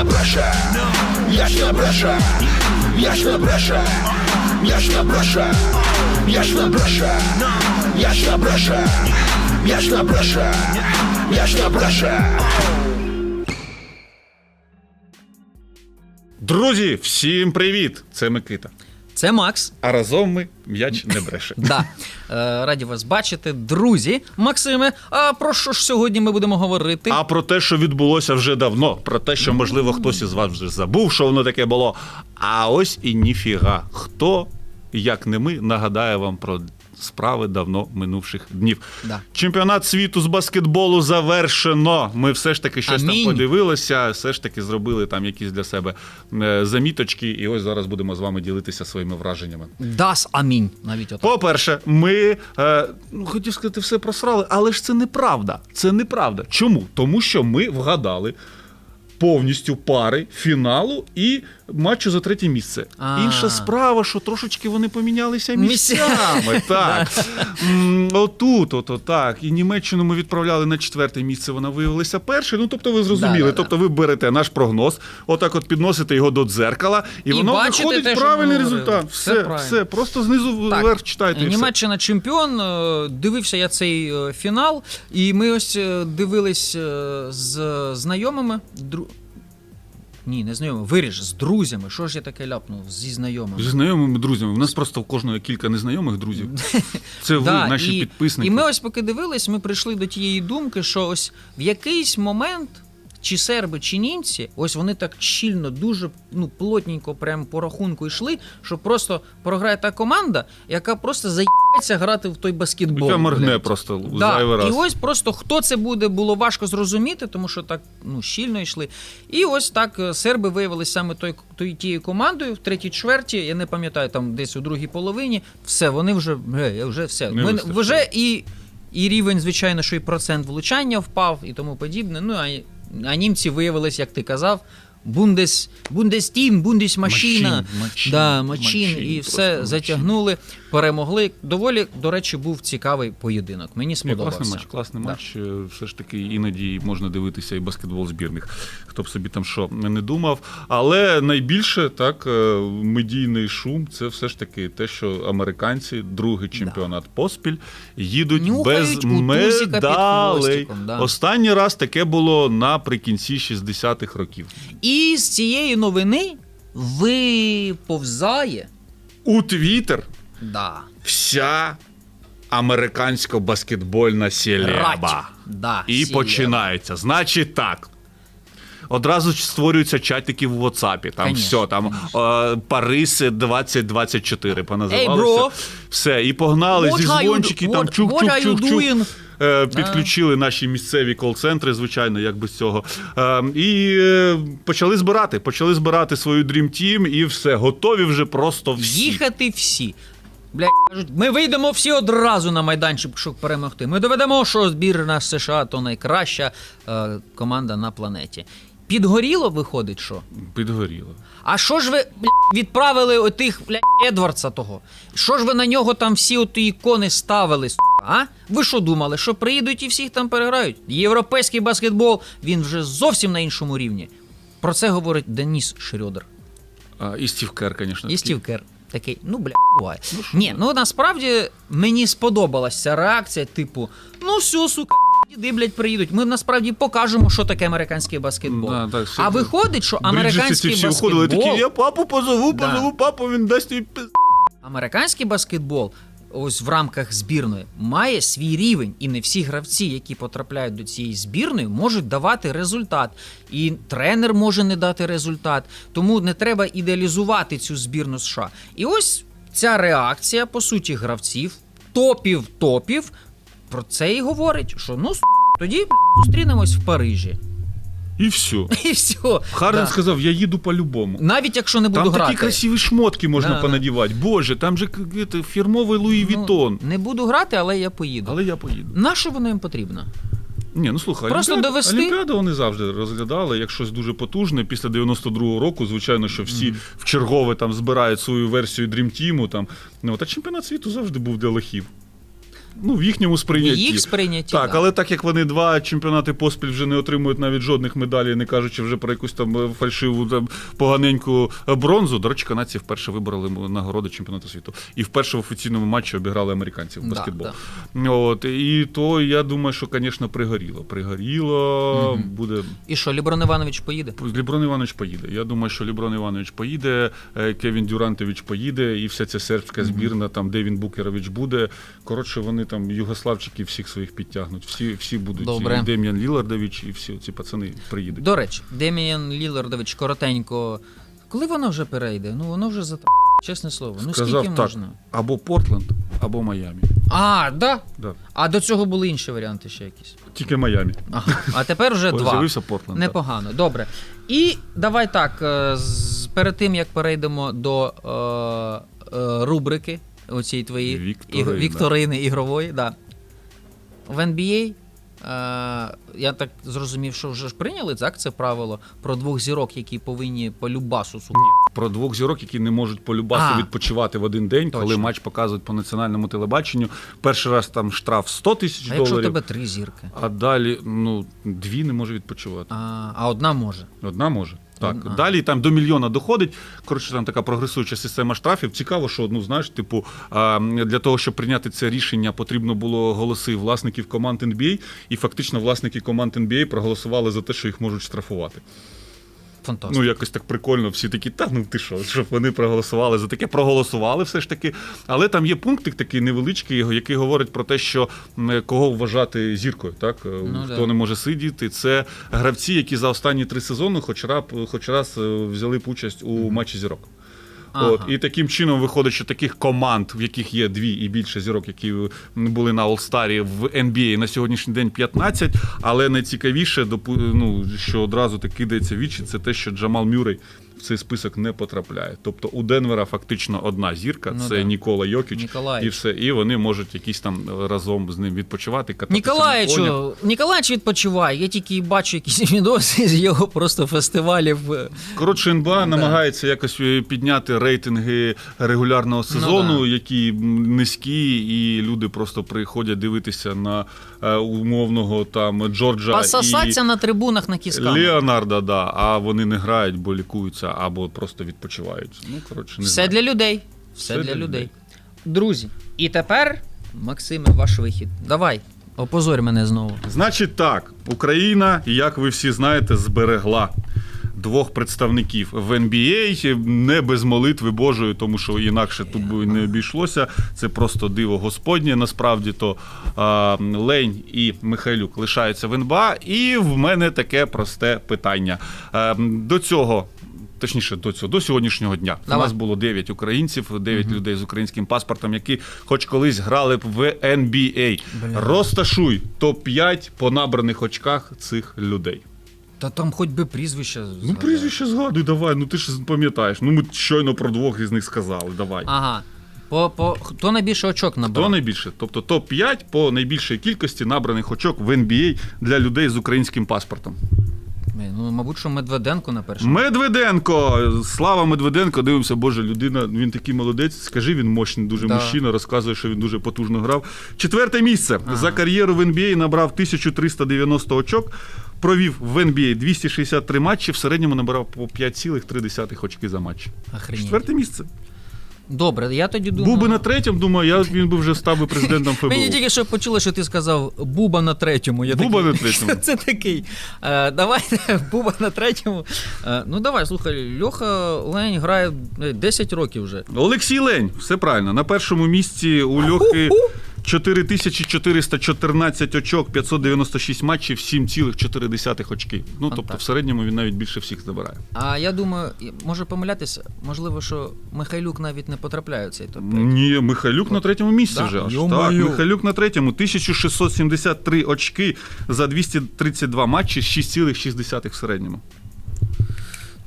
не бреше, я ж не бреше, я ж не бреше, я ж не бреше, я ж не бреше, я ж не бреше, я ж не бреше, я ж не бреше. Друзі, всім привіт! Це Микита. Це Макс. А разом ми м'яч не бреше. Да. Е, раді вас бачити, друзі. Максиме, а про що ж сьогодні ми будемо говорити? А про те, що відбулося вже давно, про те, що, можливо, хтось із вас вже забув, що воно таке було. А ось і ніфіга. Хто, як не ми, нагадає вам про справи давно минувших днів. Да. Чемпіонат світу з баскетболу завершено. Ми все ж таки щось Амінь. там подивилися, все ж таки зробили там якісь для себе е, заміточки. І ось зараз будемо з вами ділитися своїми враженнями. Дас амінь. Навіть отак. По-перше, ми е, ну, хотів сказати, все просрали, але ж це неправда. Це неправда. Чому? Тому що ми вгадали повністю пари фіналу і матчу за третє місце. А. Інша справа, що трошечки вони помінялися місцями. Так. Отут, ото так. І Німеччину ми відправляли на четверте місце. Вона виявилася першою. Ну, тобто, ви зрозуміли. Тобто, ви берете наш прогноз, отак от підносите його до дзеркала, і, І воно виходить те, правильний результат. Все Все, правильно. все. Просто знизу Так, вверх читайте. Німеччина чемпіон. Е, Дивився я цей е, фінал, і ми ось е, дивились з знайомими. Ні, не знайомими, виріж, з друзями. Що ж я таке ляпнув зі знайомими? Зі знайомими друзями. У нас просто в кожного кілька незнайомих друзів. Це ви, Да, наші і, підписники. І ми ось поки дивились, ми прийшли до тієї думки, що ось в якийсь момент. Чи серби, чи німці, ось вони так щільно, дуже ну, плотненько, прям по рахунку йшли, що просто програє та команда, яка просто заїбається грати в той баскетбол. Яка моргне просто Да, зайвий раз. І ось просто хто це буде, було важко зрозуміти, тому що так ну, щільно йшли. І ось так е, серби виявилися саме той, той, тією командою в третій чверті. Я не пам'ятаю, там десь у другій половині. Все, вони вже, е, вже все. Не Ми, вже і, і рівень, звичайно, що і процент влучання впав і тому подібне. Ну, а, а німці виявились, як ти казав. Бундес, Бундестім, Бундесмашіна, мачин, да, мачин, мачин, і все затягнули, перемогли. Доволі, до речі, був цікавий поєдинок. Мені Ні, сподобався. класний матч, класний Да. матч. Е, Все ж таки іноді можна дивитися і баскетбол збірних. Хто б собі там що не думав. Але найбільше так е, медійний шум це все ж таки те, що американці, другий чемпіонат поспіль, їдуть Нюхають без медалей. да. Останній раз таке було наприкінці 60-х років. І з цієї новини виповзає. У Твіттер Да. вся американсько-баскетбольна селеба. Да, І селеба. починається. Значить так. Одразу ж створюються чатики в WhatsApp. Там Конечно, все, там е, Париси 2024 поназивалися. Hey, bro. Все, і погнали What зі you дзвончики, там чук what are you чук чук doing? чук. Е, Підключили наші місцеві кол-центри, звичайно, як без цього. Е, і е, почали збирати. Почали збирати свою Dream Team і все, готові вже просто всі. Їхати всі. Блядь, кажуть, ми вийдемо всі одразу на майданчик, щоб перемогти. Ми доведемо, що збірна США то найкраща е, команда на планеті. Підгоріло, виходить, що? Підгоріло. А що ж ви бля, відправили отих бля, Едвардса того? Що ж ви на нього там всі оті ікони ставили? с***, А? Ви що думали, що приїдуть і всіх там переграють? Європейський баскетбол він вже зовсім на іншому рівні. Про це говорить Деніс Шрёдер. А, і Стів Кер, звісно. І Стів Кер. Такий, ну бля, буває. Ну, Ні, ну насправді мені сподобалася ця реакція, типу, ну все, сука, діди, блядь, приїдуть. Ми насправді покажемо, що таке американський баскетбол. Да, так, все а це- виходить, що американський всі баскетбол. уходили, такі, я папу позову, Да. позову папу, він дасть їй пиз... Американський баскетбол, ось в рамках збірної, має свій рівень, і не всі гравці, які потрапляють до цієї збірної, можуть давати результат. І тренер може не дати результат. Тому не треба ідеалізувати цю збірну США. І ось ця реакція, по суті, гравців, топів топів, про це і говорить, що ну тоді зустрінемось в Парижі. І все. І все. Харден Да. сказав, я їду по-любому. Навіть якщо не буду Там грати. такі красиві шмотки можна Да, да. понадівати. Боже, там же фірмовий Луї Ну, Вітон. не буду грати, але я поїду. Але я поїду. На що воно їм потрібно? Ні, ну слухай, Просто Олімпіаду, довести? Олімпіаду вони завжди розглядали як щось дуже потужне. Після 92-го року, звичайно, що всі в чергове там збирають свою версію Team, там. Ну, от, а чемпіонат світу завжди був для лохів. Ну, в їхньому сприйнятті. Їх сприйнятті, Так, да. але так як вони два чемпіонати поспіль вже не отримують навіть жодних медалей, не кажучи вже про якусь там е, фальшиву там, поганеньку е, бронзу. До речі, канадці вперше вибрали нагороди чемпіонату світу. І вперше в офіційному матчі обіграли американців в Да, баскетбол. да. От, і то я думаю, що, звісно, пригоріло. Пригоріло, буде. І що, Ліброн Іванович поїде? Ліброн Іванович поїде. Я думаю, що Ліброн Іванович поїде, е, Кевін Дюрантович поїде, і вся ця сербська збірна, там Девін Букерович буде. Коротше, вони там югославчики всіх своїх підтягнуть. Всі, всі будуть. Добре. І Дем'ян Лілардович, і всі ці пацани приїдуть. До речі, Деміан Лілардович коротенько. Коли воно вже перейде? Ну воно вже за чесне слово. Ну Сказав скільки так, можна? або Портленд, або Майамі. А, да. Да. А до цього були інші варіанти ще якісь. Тільки Майамі. Ага. А тепер вже два. З'явився Портленд. так. Непогано, добре. І давай так, е, перед тим як перейдемо до е, е, рубрики оцієї твоєї Вікторина. вікторини ігрової, да. в NBA. Е, я так зрозумів, що вже ж прийняли так, це правило про двох зірок, які повинні по любасу сука. Про двох зірок, які не можуть по любасу А. відпочивати в один день, коли матч показують по національному телебаченню. Перший раз там штраф 100 тисяч А якщо доларів, тебе три зірки, а далі ну, дві не може відпочивати. а, а одна може. Одна може. Так, Одна. далі там до мільйона доходить. Коротше, там така прогресуюча система штрафів. Цікаво, що ну знаєш, типу, для того, щоб прийняти це рішення, потрібно було голоси власників команд NBA, і фактично власники команд NBA проголосували за те, що їх можуть штрафувати. Фантастика. Ну, якось так прикольно. Всі такі, та ну ти що, щоб вони проголосували за таке, проголосували все ж таки. Але там є пунктик такий невеличкий, який говорить про те, що кого вважати зіркою, так Е, Ну, хто да. не може сидіти. Це гравці, які за останні три сезони, хоч раз, хоч раз е, взяли б участь у матчі зірок. Ага. От, і таким чином виходить, що таких команд, в яких є дві і більше зірок, які були на All-Star в NBA, на сьогоднішній день 15, але найцікавіше, допу- ну, що одразу так кидається вічі, це те, що Джамал Мюррей в цей список не потрапляє. Тобто у Денвера фактично одна зірка, Ну це да. Нікола Йокіч, Ніколаїч. і все. І вони можуть якісь там разом з ним відпочивати. Ніколаєчу, Ніколаєч відпочиває. Я тільки бачу якісь відоси з його просто фестивалів. Коротше, НБА намагається якось е, підняти рейтинги регулярного сезону, Ну да. які низькі, і люди просто приходять дивитися на е, умовного там Джорджа Пососаться на трибунах на кісках. Леонарда, да, а вони не грають, бо лікуються або просто відпочивають. Ну, коротше, не Все знаю. для людей. Все, Все для, людей. людей. Друзі, і тепер, Максиме, ваш вихід. Давай, опозорь мене знову. Значить так, Україна, як ви всі знаєте, зберегла. Двох представників в NBA, не без молитви Божої, тому що інакше тут би не обійшлося. Це просто диво Господнє. Насправді то а, Лень і Михайлюк лишаються в НБА. І в мене таке просте питання. А, до цього. Точніше, до цього до сьогоднішнього дня у нас було 9 українців, 9 людей з українським паспортом, які хоч колись грали б в NBA. Розташуй топ-5 по набраних очках цих людей. Та там хоч би прізвище. Ну, прізвище згадуй, давай. Ну ти ж пам'ятаєш. Ну ми щойно про двох із них сказали. Давай. Ага. По, по, хто найбільше очок Хто набрав? найбільше? Тобто топ-5 по найбільшій кількості набраних очок в NBA для людей з українським паспортом. Ну, мабуть, що Медведенко на першому. Медведенко! Слава Медведенко, дивимося, боже, людина, він такий молодець. Скажи, він мощний, дуже Да. мужчина, розказує, що він дуже потужно грав. Четверте місце. За кар'єру в NBA набрав 1390 очок. Провів в NBA 263 матчі, в середньому набирав по 5,3 очки за матч. Охренеть. Четверте місце. Добре, я тоді думаю. Був би на третьому, думаю, я, він би вже став би президентом ФБУ. Мені тільки що почули, що ти сказав Буба на третьому. Я Буба такий, на третьому. Це такий. Е, Давай, Буба на третьому. Е, ну давай, слухай, Льоха Лень грає е, 10 років вже. Олексій Лень, все правильно. На першому місці у Льохи 4414 очок, 596 матчів, 7,4 очки. Ну, тобто в середньому він навіть більше всіх забирає. А я думаю, може помилятися, можливо, що Михайлюк навіть не потрапляє в цей топ. Ні, Михайлюк на третьому місці Да? вже. Аж так, Михайлюк на третьому, 1673 очки за 232 матчі, 6,6 в середньому.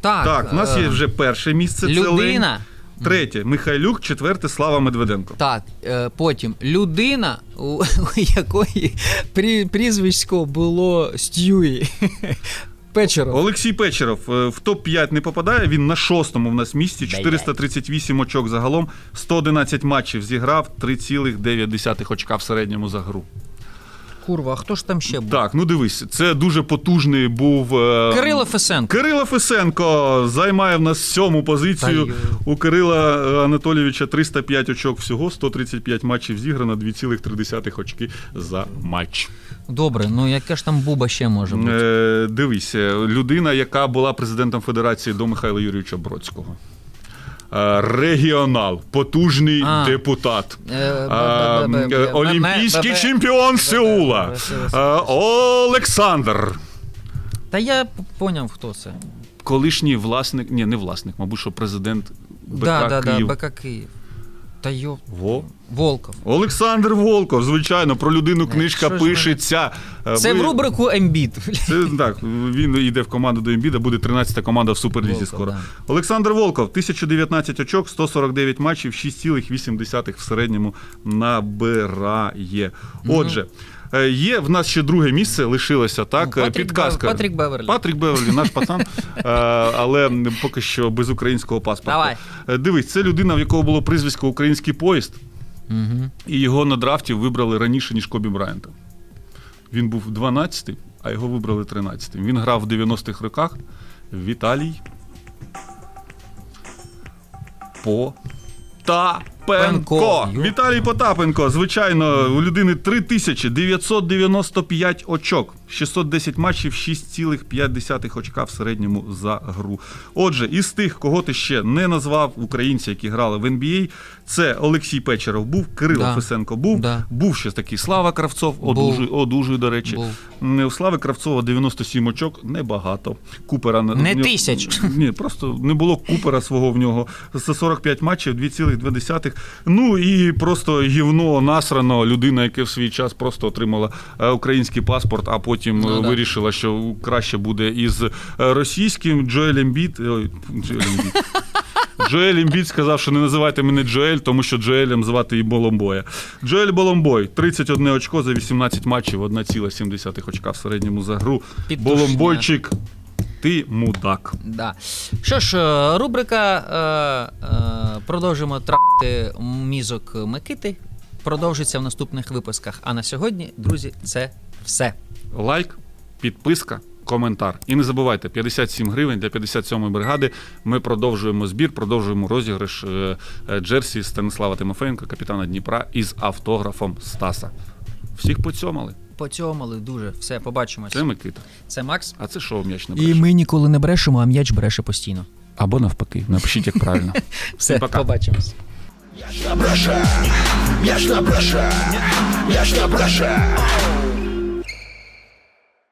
Так, Так, у нас е, є вже перше місце. Це людина. Третє Михайлюк, четверте Слава Медведенко. Так, е, потім людина, у, у якої прі, прізвисько було Стюї. Печеров. Олексій Печеров е, в топ-5 не попадає. Він на шостому в нас місці. 438 очок загалом, 111 матчів зіграв, 3,9 очка в середньому за гру. Курва, а хто ж там ще був? Так, ну дивись, це дуже потужний був. е, Кирило Фесенко. Кирило Фесенко займає в нас сьому позицію. Та й- У Кирила е, Анатолійовича 305 очок всього, 135 матчів зіграно, 2,3 очки за матч. Добре, ну яка ж там буба ще може бути? Е, дивися, людина, яка була президентом Федерації до Михайла Юрійовича Бродського. Е, Регіонал, потужний А. депутат, Е, Е, е, олімпійський чемпіон Сеула, Олександр. Та я поняв, хто це. Колишній власник, ні, не власник, мабуть, що президент БК да, да, да, БК Київ. Та йо, Во. Волков. Олександр Волков, звичайно, про людину книжка що ж ви- пишеться. Е, Це ви- в рубрику Ембіт. Це так, він йде в команду до Ембіда, буде 13-та команда в Суперлізі Волков, скоро. да. Олександр Волков, 1019 очок, 149 матчів, 6,8 в середньому набирає. Отже, е, є в нас ще друге місце, лишилося так. Ну, е, Патрік Підказка. Бев- Патрік Беверлі. Патрік Беверлі, наш пацан, е, але поки що без українського паспорта. Давай. Е, Дивись, це людина, в якого було прізвисько український поїзд, Угу. і його на драфті вибрали раніше, ніж Кобі Брайанта. Він був 12-й, а його вибрали 13-м. Він грав в 90-х роках. Віталій. Потапенко. Віталій Потапенко. Звичайно, у людини 3995 очок. 610 матчів, 6,5 очка в середньому за гру. Отже, із тих, кого ти ще не назвав, українці, які грали в NBA, це Олексій Печеров був, Кирило Да. Фесенко був, Да. був ще такий Слава Кравцов, Був. одужує, одужує, до речі. Був. У Слави Кравцова 97 очок, небагато. Купера на- Не нього- тисяч. Ні, просто не було купера свого в нього. За 45 матчів, 2,2. Ну і просто гівно насрано людина, яка в свій час просто отримала е, український паспорт, а потім Ну, е, да. вирішила, що краще буде із е, російським Джоель Ембіт. Ой, Джоель Ембіт. Джоель Імбіт сказав, що не називайте мене Джоель, тому що Джоелем звати і Боломбоя. Джоель Боломбой, 31 очко за 18 матчів, 1,7 очка в середньому за гру. Боломбойчик, ти мудак. Да. Що ж, е, рубрика е, е, продовжимо трати мізок Микити. Продовжиться в наступних випусках. А на сьогодні, друзі, це все. Лайк, підписка, коментар. І не забувайте, 57 гривень для 57-ї бригади. Ми продовжуємо збір, продовжуємо розіграш е, е, Джерсі Станислава Тимофеєнка, капітана Дніпра, із автографом Стаса. Всіх поцьомали. Поцьомали дуже. Все, побачимось. Це Микита. Це Макс. А це шоу м'яч не І ми ніколи не брешемо, а м'яч бреше постійно. Або навпаки. Напишіть, як правильно. Все, Пока. побачимось. М'яч на бреше, м'яч на бреше, м'яч на бреше,